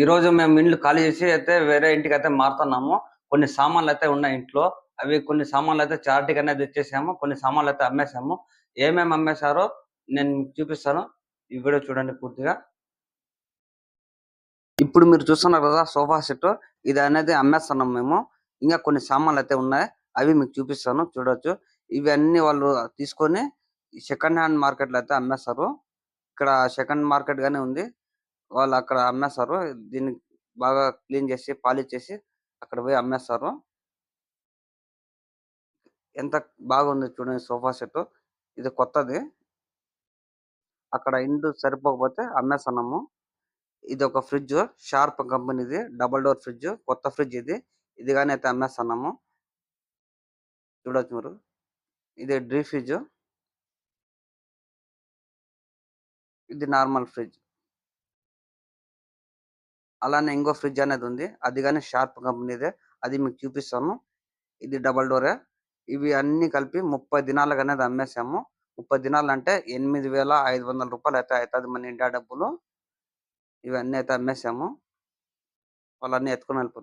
ఈ రోజు మేము ఇండ్లు ఖాళీ చేసి అయితే వేరే ఇంటికి అయితే మారుతున్నాము. కొన్ని సామాన్లు అయితే ఉన్నాయి ఇంట్లో. అవి కొన్ని సామాన్లు అయితే చార్టీకి అనేది ఇచ్చేసాము కొన్ని సామాన్లు అయితే అమ్మేసాము. ఏమేమి అమ్మేశారో నేను మీకు చూపిస్తాను. ఈ వీడియో చూడండి పూర్తిగా. ఇప్పుడు మీరు చూస్తున్నారు కదా సోఫా సెట్. ఇది అనేది అమ్మేస్తున్నాం మేము. ఇంకా కొన్ని సామాన్లు అయితే ఉన్నాయి. అవి మీకు చూపిస్తాను. చూడొచ్చు. ఇవి అన్ని వాళ్ళు తీసుకొని సెకండ్ హ్యాండ్ మార్కెట్లో అయితే అమ్మేస్తారు. ఇక్కడ సెకండ్ మార్కెట్ గానే ఉంది. వాళ్ళు అక్కడ అమ్మేస్తారు. దీన్ని బాగా క్లీన్ చేసి పాలిష్ చేసి అక్కడ పోయి అమ్మేస్తారు. ఎంత బాగుంది చూడండి సోఫా సెట్ ఇది కొత్తది. అక్కడ ఇండ్లు సరిపోకపోతే అమ్మేస్తున్నాము. ఇది ఒక ఫ్రిడ్జ్ షార్ప్ కంపెనీది డబుల్ డోర్ ఫ్రిడ్జ్ కొత్త ఫ్రిడ్జ్ ఇది. ఇది కానీ అయితే అమ్మేస్తున్నాము. చూడొచ్చు మీరు. ఇది డ్రీ ఫ్రిడ్జ్. ఇది నార్మల్ ఫ్రిడ్జ్. అలానే ఇంకో ఫ్రిడ్జ్ అనేది ఉంది. అది కానీ షార్ప్ కంపెనీదే అది మీకు చూపిస్తాను. ఇది డబల్ డోరే. ఇవి అన్ని కలిపి ముప్పై దినాలకు అనేది అమ్మేసాము. ముప్పై దినాలు అంటే ఎనిమిది వేల ఐదు వందల రూపాయలు అయితే అవుతుంది మన ఇండియా డబ్బులు. ఇవన్నీ అయితే అమ్మేసాము. వాళ్ళన్నీ ఎత్తుకొని వెళ్ళిపోతారు